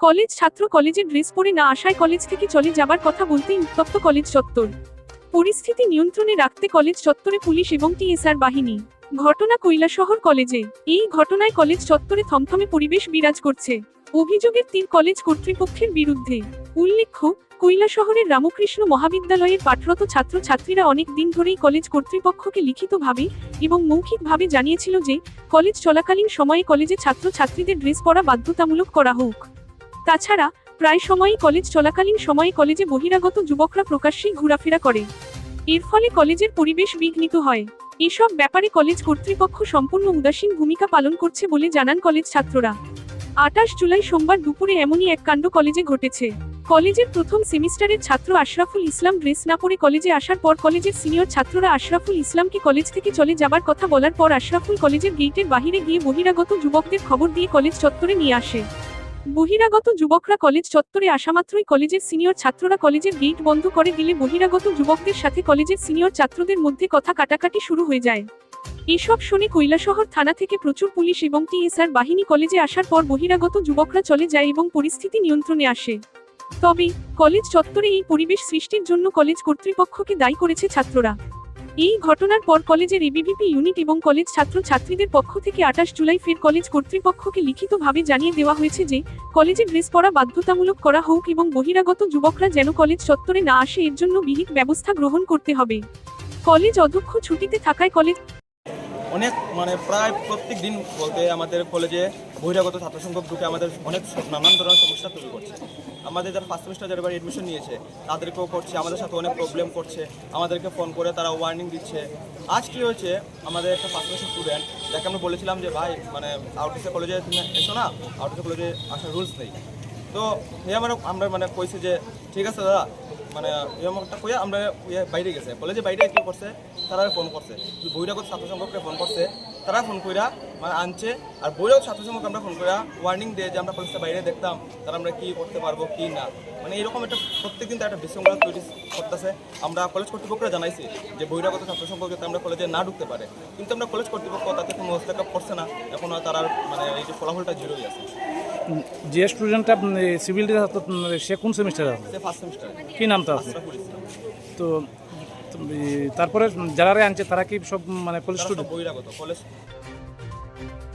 College ছাত্র কলেজে dress পরে না আসায় কলেজ থেকে চলে যাবার কথা বলতেই উত্তপ্ত কলেজ চত্বর। পরিস্থিতি নিয়ন্ত্রণে রাখতে কলেজ চত্বরে পুলিশ এবং টিএসআর বাহিনী। ঘটনা কৈলাসহর কলেজে। এই ঘটনায় কলেজ চত্বরে থমথমে পরিবেশ বিরাজ করছে। অভিযোগের তীর কলেজ কর্তৃপক্ষের বিরুদ্ধে। উল্লেখ্য, কৈলাসহরের রামকৃষ্ণ মহাবিদ্যালয়ের পাঠরত ছাত্রছাত্রীরা অনেক দিন ধরেই কলেজ কর্তৃপক্ষকে লিখিতভাবে এবং মৌখিকভাবে জানিয়েছিল যে, কলেজ চলাকালীন সময়ে কলেজে ছাত্রছাত্রীদের ড্রেস পরা বাধ্যতামূলক করা হোক। তাছাড়া প্রায় সময়ই কলেজ চলাকালীন সময়ে কলেজে বহিরাগত যুবকরা প্রকাশ্যেই ঘোরাফেরা করে। এর ফলে কলেজের পরিবেশ বিঘ্নিত হয়। এসব ব্যাপারে কলেজ কর্তৃপক্ষ সম্পূর্ণ উদাসীন ভূমিকা পালন করছে বলে জানান কলেজ ছাত্ররা। আটাশ জুলাই সোমবার দুপুরে এমনই এক কাণ্ড কলেজে ঘটেছে। কলেজের প্রথম সেমিস্টারের ছাত্র আশরাফুল ইসলাম ড্রেস না পরে কলেজে আসার পর কলেজের সিনিয়র ছাত্ররা আশরাফুল ইসলামকে কলেজ থেকে চলে যাবার কথা বলার পর আশরাফুল কলেজের গেটের বাহিরে গিয়ে বহিরাগত যুবকদের খবর দিয়ে কলেজ চত্বরে নিয়ে আসে। বহিরাগত যুবকরা কলেজ চত্বরে আসামাত্রই কলেজের সিনিয়র ছাত্ররা কলেজের গেট বন্ধ করে দিলে বহিরাগত যুবকদের সাথে কলেজের সিনিয়র ছাত্রদের মধ্যে কথা কাটাকাটি শুরু হয়ে যায়। এসব শুনে কৈলাসহর থানা থেকে প্রচুর পুলিশ এবং টিএসআর বাহিনী কলেজে আসার পর বহিরাগত যুবকরা চলে যায় এবং পরিস্থিতি নিয়ন্ত্রণে আসে। তবে, কলেজ চত্বরে এই পরিবেশ সৃষ্টির জন্য কলেজ কর্তৃপক্ষকে দায়ী করেছে ছাত্ররা। এই ঘটনার পর কলেজের এবিভিপি ইউনিট এবং কলেজ ছাত্র ছাত্রীদের পক্ষ থেকে আঠাশ জুলাই ফের কলেজ কর্তৃপক্ষকে লিখিতভাবে জানিয়ে দেওয়া হয়েছে যে, কলেজে ড্রেস পরা বাধ্যতামূলক করা হোক এবং বহিরাগত যুবকরা যেন কলেজ চত্বরে না আসে, এর জন্য বিহিত ব্যবস্থা গ্রহণ করতে হবে। কলেজ অধ্যক্ষ ছুটিতে থাকায় কলেজ অনেক মানে প্রায় প্রত্যেক দিন বলতে আমাদের কলেজে বহিরাগত ছাত্র সংখ্যক ঢুকে আমাদের অনেক নানান ধরনের সমস্যা তৈরি করছে। আমাদের যারা ফার্স্ট সেমিস্টার যারা এবার এডমিশন নিয়েছে, তাদেরকেও করছে, আমাদের সাথে অনেক প্রবলেম করছে, আমাদেরকে ফোন করে তারা ওয়ার্নিং দিচ্ছে। আজ কী হয়েছে, আমাদের একটা ফার্স্ট সেমিস্টার স্টুডেন্ট যাকে আমরা বলেছিলাম যে, ভাই মানে আউটসে কলেজে তুমি এসো না আউটসে কলেজে আসার রুলস নেই। তো আমরা আমরা মানে কইছি যে, ঠিক আছে দাদা মানে নিয়মটা কইয়া আমরা ইয়ে বাইরে গেছে। কলেজে বাইরে কি করছে? তারা ফোন করছে। বহিরাগত ছাত্র সংখ্যককে ফোন করছে। তারা ফোন কইরা মানে আনছে। আর বহিরাগত ছাত্র সংখ্যক আমরা ফোন কইরা ওয়ার্নিং দিয়ে যে আমরা কলেজটা বাইরে দেখতাম তারা আমরা কী করতে পারব কি না? মানে এরকম একটা প্রত্যেকদিন তার একটা বিশৃঙ্খলা তৈরি করতেছে। আমরা কলেজ কর্তৃপক্ষরা জানাইছি যে বহিরাগত যাতে আমরা কলেজে না ঢুকতে পারে। কিন্তু আমরা কলেজ কর্তৃপক্ষ তাতে কোনো হস্তক্ষেপ করছে না। এখন তার মানে এই যে ফলাফলটা জিরোই আছে। যে স্টুডেন্টটা সিভিল ড্রেস সে কোন সেমিস্টারে আছে? সে ফার্স্ট সেমিস্টার কি নাম তার? তো তারপরে যারা আনছে তারা কি সব মানে কলেজ স্টুডেন্ট বহিরাগত। College Thank you.